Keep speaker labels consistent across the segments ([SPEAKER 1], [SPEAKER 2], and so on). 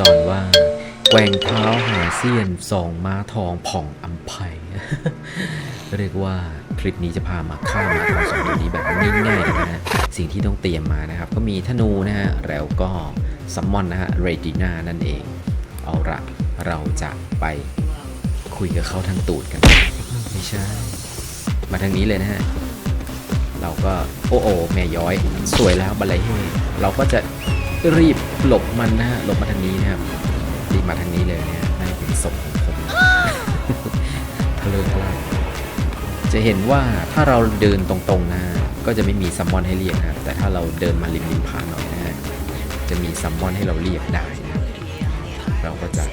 [SPEAKER 1] ตอนว่า แกว่งเท้าหาเซียนสองม้าทองผ่องอัมภัยเรียกว่าคลิปนี้จะพามาฆ่าม้าทองสองตัวนี้แบบง่ายๆนะฮะสิ่งที่ต้องเตรียมมานะครับ ก็มีธนูนะฮะแล้วก็ซัมมอนนะฮะเรดิน่านั่นเอง เอาละเราจะไปคุยกับเขาทางตูดกัน ไม่ใช่ มาทางนี้เลยนะฮะ เราก็โอ้โอแม่ย้อย สวยแล้วบัลไลเฮ่เราก็จะรีบหลบมันนะฮะหลบมาทางนี้นะครับรีบมาทางนี้เลยนะฮะน่าจะเป็นศพของผมทะเลทลายจะเห็นว่าถ้าเราเดินตรงๆนะก็จะไม่มีซัมมอนให้เรียกนะครับแต่ถ้าเราเดินมาริมๆผาหน่อยนะฮะจะมีซัมมอนให้เราเรียกได้นะเราก็จะ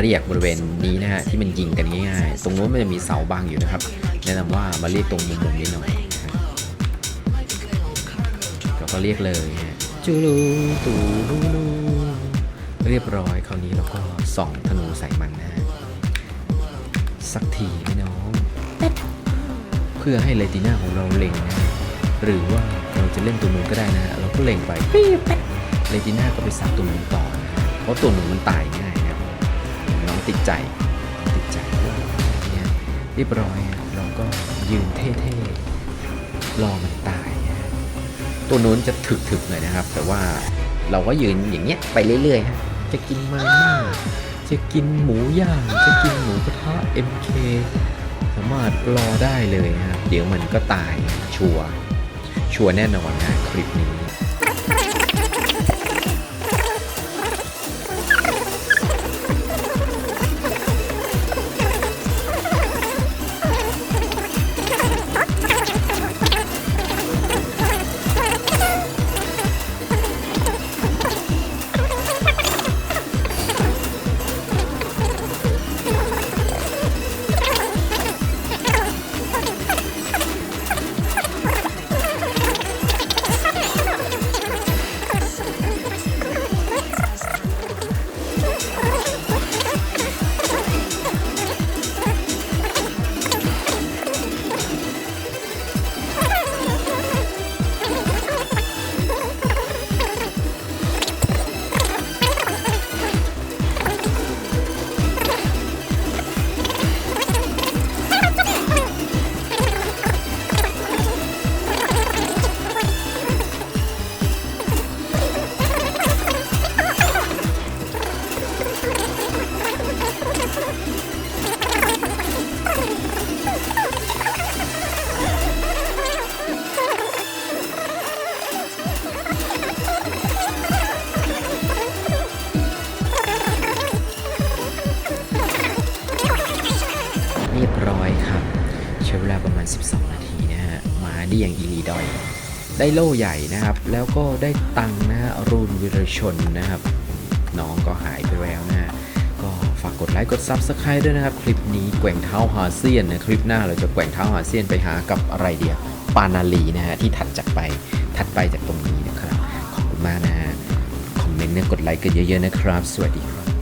[SPEAKER 1] เรียกบริเวณนี้นะฮะที่มันยิงกันง่ายๆ ตรงนู้นมันจะมีเสาบังอยู่นะครับ แนะนำว่ามาเรียกตรงมุมๆนี้หน่อย ก็เรียกเลยฮะจูลูตูลูลูเรียบร้อยคราวนี้เราก็ส่องธนูใส่มันนะฮะสักทีไหมน้อง เพื่อให้เลติน่าของเราเล็งนะฮะหรือว่าเราจะเล่นตัวนู้นก็ได้นะฮะเราก็เล็งไปปี้แป๊ะเลติน่าก็ไปซักตัวนู้นต่อนะฮะเพราะตัวนู้นมันตายง่ายนะครับน้องติดใจติดใจเนี่ยเรียบร้อยอะเราก็ยืนเท่ๆรอมันตายอะ ตัวนู้นจะถึกๆหน่อยนะครับ แต่ว่าเราก็ยืนอย่างเงี้ยไปเรื่อยๆฮะจะกินมาม่าจะกินหมูย่าง จะกินหมูกระทะ MK สามารถรอได้เลยนะครับ เดี๋ยวมันก็ตายชัวชัวแน่นอนนะคลิปนี้ ร้อยครับ ใช้เวลาประมาณ 12 นาทีนะฮะมาได้อย่างอีลีดอย ได้โล่ใหญ่นะครับ แล้วก็ได้ตังนะฮะรูนวิรชนนะครับ น้องก็หายไปแล้วนะฮะก็ฝากกดไลค์กด Subscribe ด้วยนะครับ คลิปนี้แกว่งเท้าหาเซียนนะคลิปหน้าเราจะแกว่งเท้าหาเซียนไปหากับอะไรเดียวปานาลีนะฮะที่ถัดจากไปถัดไปจากตรงนี้นะครับ ขอบคุณมากนะฮะคอมเมนต์เนี่ยกดไลค์กันเยอะๆนะครับ สวัสดีครับ